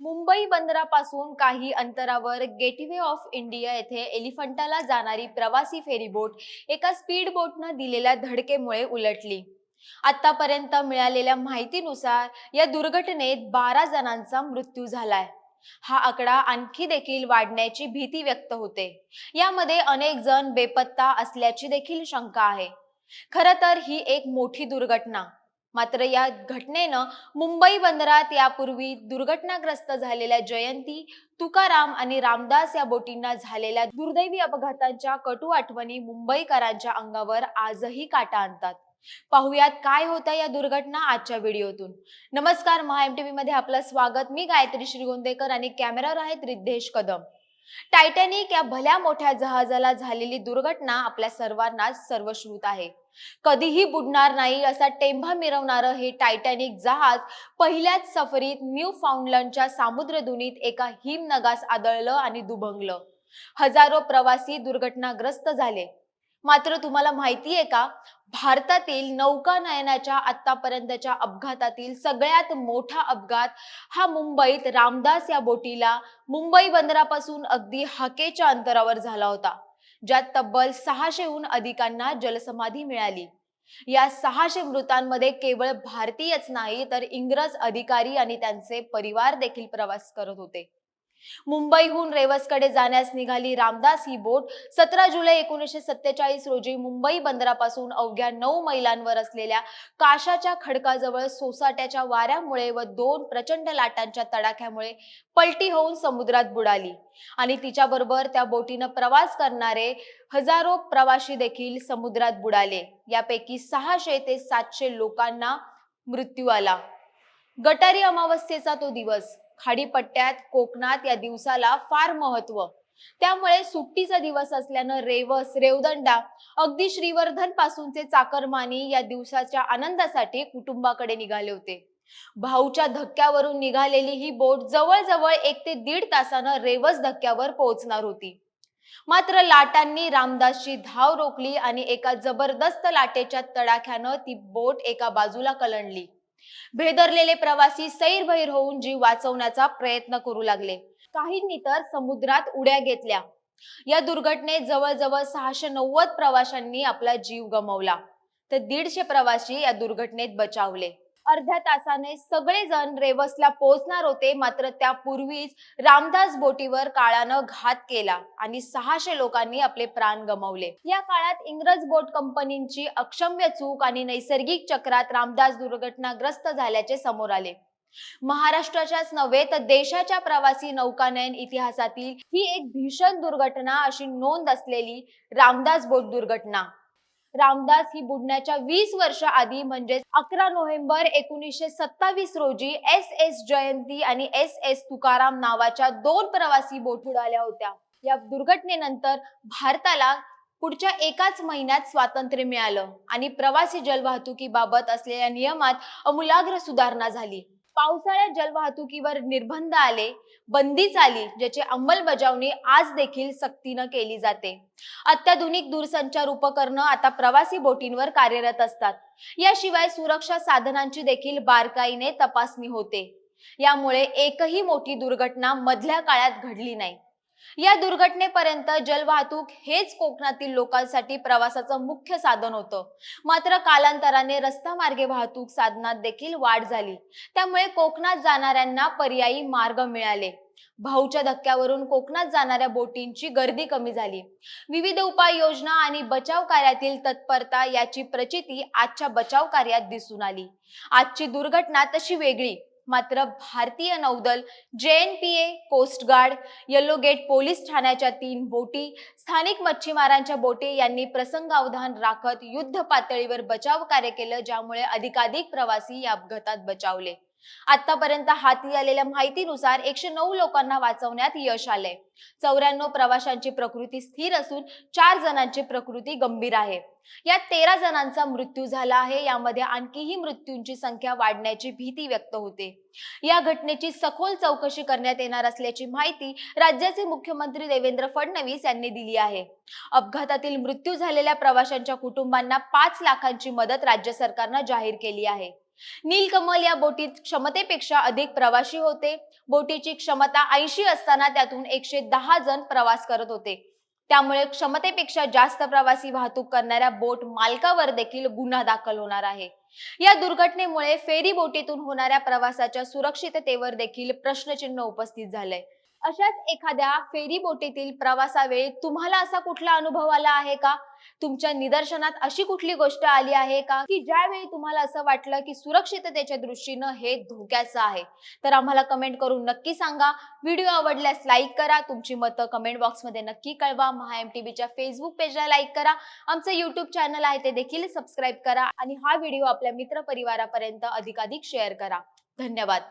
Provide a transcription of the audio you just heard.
मुंबई बंदरापासून काही अंतरावर gateway of India येथे एलिफंटाला जाणारी प्रवासी फेरीबोट एका स्पीड बोटनं दिलेल्या धडकेमुळे उलटली. आतापर्यंत मिळालेल्या माहितीनुसार या दुर्घटनेत बारा जणांचा मृत्यू झालाय. हा आकडा आणखी देखील वाढण्याची भीती व्यक्त होते. यामध्ये अनेक जण बेपत्ता असल्याची देखील शंका आहे. खरं तर ही एक मोठी दुर्घटना. मात्र या घटनेनं मुंबई बंदरात यापूर्वी दुर्घटनाग्रस्त झालेल्या जयंती तुकाराम आणि रामदास या बोटींना झालेल्या दुर्दैवी अपघातांच्या कटू आठवणी मुंबईकरांच्या अंगावर आजही काटा आणतात. पाहुयात काय होत्या या दुर्घटना आजच्या व्हिडिओतून. नमस्कार महा एम टीव्ही मध्ये आपलं स्वागत. मी गायत्री श्रीगोंदेकर आणि कॅमेरावर आहेत रिद्धेश कदम. टायटॅनिक या भल्या मोठ्या जहाजाला झालेली दुर्घटना आपल्या सर्वांना सर्वश्रुत आहे. कधीही बुडणार नाही असा टेंभा मिरवणारं हे टायटॅनिक जहाज पहिल्याच सफरीत न्यू फाउंडलंडच्या सामुद्रधुनीत एका हिमनगास आदळलं आणि दुभंगलं. हजारो प्रवासी दुर्घटनाग्रस्त झाले. मात्र तुम्हाला माहिती आहे का? भारतातील नौकानयनाच्या आतापर्यंतच्या अपघातातील सगळ्यात मोठा अपघात हा मुंबईत रामदास या बोटीला मुंबई बंदरापासून अगदी हाकेच्या अंतरावर झाला होता ज्यात तब्बल सहाशेहून अधिकांना जलसमाधी मिळाली. या सहाशे मृतांमध्ये केवळ भारतीयच नाही तर इंग्रज अधिकारी आणि त्यांचे परिवार देखील प्रवास करत होते. मुंबईहून रेवसकडे जाण्यास निघाली रामदास ही बोट सतरा जुलै एकोणीसशे सत्तेचाळीस रोजी मुंबई बंदरापासून अवघ्या नऊ मैलांवर असलेल्या काशाच्या खडकाजवळ सोसाट्याच्या वाऱ्यामुळे व दोन प्रचंड लाटांच्या तडाख्यामुळे पलटी होऊन समुद्रात बुडाली. आणि तिच्याबरोबर त्या बोटीनं प्रवास करणारे हजारो प्रवासी देखील समुद्रात बुडाले. यापैकी सहाशे ते सातशे लोकांना मृत्यू आला. गटारी अमावस्येचा तो दिवस. खाडीपट्ट्यात कोकणात या दिवसाला फार महत्त्व. त्यामुळे सुट्टीचा दिवस असल्यानं रेवस रेवदंडा अगदी श्रीवर्धन पासूनचे चाकरमानी या दिवसाच्या आनंदासाठी कुटुंबाकडे निघाले होते. भाऊच्या धक्क्यावरून निघालेली ही बोट जवळजवळ एक ते दीड तासानं रेवस धक्क्यावर पोहोचणार होती. मात्र लाटांनी रामदासची धाव रोखली आणि एका जबरदस्त लाटेच्या तडाख्यानं ती बोट एका बाजूला कलंडली. भेदरलेले प्रवासी सैरभैर होऊन जीव वाचवण्याचा प्रयत्न करू लागले. काहींनी तर समुद्रात उड्या घेतल्या. या दुर्घटनेत जवळजवळ सहाशे नव्वद प्रवाशांनी आपला जीव गमावला. तर दीडशे प्रवासी या दुर्घटनेत बचावले. अर्ध्या तासाने सगळेजण रेवसला पोहोचणार होते मात्र त्यापूर्वीच रामदास बोटीवर काळानं घात केला आणि सहाशे लोकांनी आपले प्राण गमावले. या काळात इंग्रज बोट कंपनीची अक्षम्य चूक आणि नैसर्गिक चक्रात रामदास दुर्घटनाग्रस्त झाल्याचे समोर आले. महाराष्ट्राच्याच नव्हे तर देशाच्या प्रवासी नौकानयन इतिहासातील ही एक भीषण दुर्घटना अशी नोंद असलेली रामदास बोट दुर्घटना. रामदास ही बुडण्याच्या वीस वर्ष आधी म्हणजेच अकरा नोव्हेंबर एकोणीसशे सत्तावीस रोजी एस एस जयंती आणि एस एस तुकाराम नावाच्या दोन प्रवासी बोट उडाल्या होत्या. या दुर्घटनेनंतर भारताला पुढच्या एकाच महिन्यात स्वातंत्र्य मिळालं आणि प्रवासी जलवाहतुकीबाबत असलेल्या नियमात अमूलाग्र सुधारणा झाली. पावसाळ्यात जलवाहतुकीवर निर्बंध आले बंदीच आली ज्याची अंमलबजावणी आज देखील सक्तीनं केली जाते. अत्याधुनिक दूरसंचार उपकरणं आता प्रवासी बोटींवर कार्यरत असतात. याशिवाय सुरक्षा साधनांची देखील बारकाईने तपासणी होते. यामुळे एकही मोठी दुर्घटना मधल्या काळात घडली नाही. या दुर्घटनेपर्यंत जलवाहतूक हेच कोकणातील लोकांसाठी प्रवासाचं मुख्य साधन होतं. मात्र कालांतराने रस्ता मार्गे वाहतूक साधनात देखील वाढ झाली. त्यामुळे कोकणात जाणाऱ्यांना पर्यायी मार्ग मिळाले. भाऊच्या धक्क्यावरून कोकणात जाणाऱ्या बोटींची गर्दी कमी झाली. विविध उपाययोजना आणि बचाव कार्यातील तत्परता याची प्रचिती आजच्या बचाव कार्यात दिसून आली. आजची दुर्घटना तशी वेगळी. मात्र भारतीय नौदल JNPA coast guard Yellow Gate police ठाण्याच्या तीन बोटी स्थानिक मच्छीमारांच्या बोटी यांनी प्रसंगावधान राखत युद्ध पातळीवर बचाव कार्य केलं ज्यामुळे अधिकाधिक प्रवासी या अपघातात बचावले. आतापर्यंत हाती आलेल्या माहितीनुसार एकशे नऊ लोकांना वाचवण्यात यश आलंय. चौऱ्याण्णव प्रवाशांची प्रकृती स्थिर असून चार जणांची प्रकृती गंभीर आहे. यात तेरा जणांचा मृत्यू झाला आहे. यामध्ये आणखीही मृत्यूंची संख्या वाढण्याची भीती व्यक्त होते. या घटनेची सखोल चौकशी करण्यात येणार असल्याची माहिती राज्याचे मुख्यमंत्री देवेंद्र फडणवीस यांनी दिली आहे. अपघातातील मृत्यू झालेल्या प्रवाशांच्या कुटुंबांना पाच लाखांची मदत राज्य सरकारनं जाहीर केली आहे. नीलकमल या बोटीत क्षमतेपेक्षा अधिक प्रवासी होते. बोटीची क्षमता ऐंशी असताना त्यातून एकशे दहा जण प्रवास करत होते. त्यामुळे क्षमतेपेक्षा जास्त प्रवासी वाहतूक करणाऱ्या बोट मालकावर देखील गुन्हा दाखल होणार आहे. या दुर्घटनेमुळे फेरी बोटीतून होणाऱ्या प्रवासाच्या सुरक्षिततेवर देखील प्रश्नचिन्ह उपस्थित झालंय. अशाच एखाद्या फेरी बोटीतील प्रवासावेळी तुम्हाला असा कुठला अनुभव आला आहे का? तुमच्या निदर्शनात अशी कुठली गोष्ट आली आहे का? की ज्यावेळी तुम्हाला असं वाटलं की सुरक्षिततेच्या दृष्टीनं हे धोक्याचं आहे तर आम्हाला कमेंट करून नक्की सांगा. व्हिडिओ आवडल्यास लाईक करा. तुमची मतं कमेंट बॉक्समध्ये नक्की कळवा. महा एम टीव्हीच्या फेसबुक पेजला लाईक करा. आमचं युट्यूब चॅनल आहे ते देखील सबस्क्राईब करा. आणि हा व्हिडिओ आपल्या मित्र परिवारापर्यंत अधिकाधिक शेअर करा. धन्यवाद.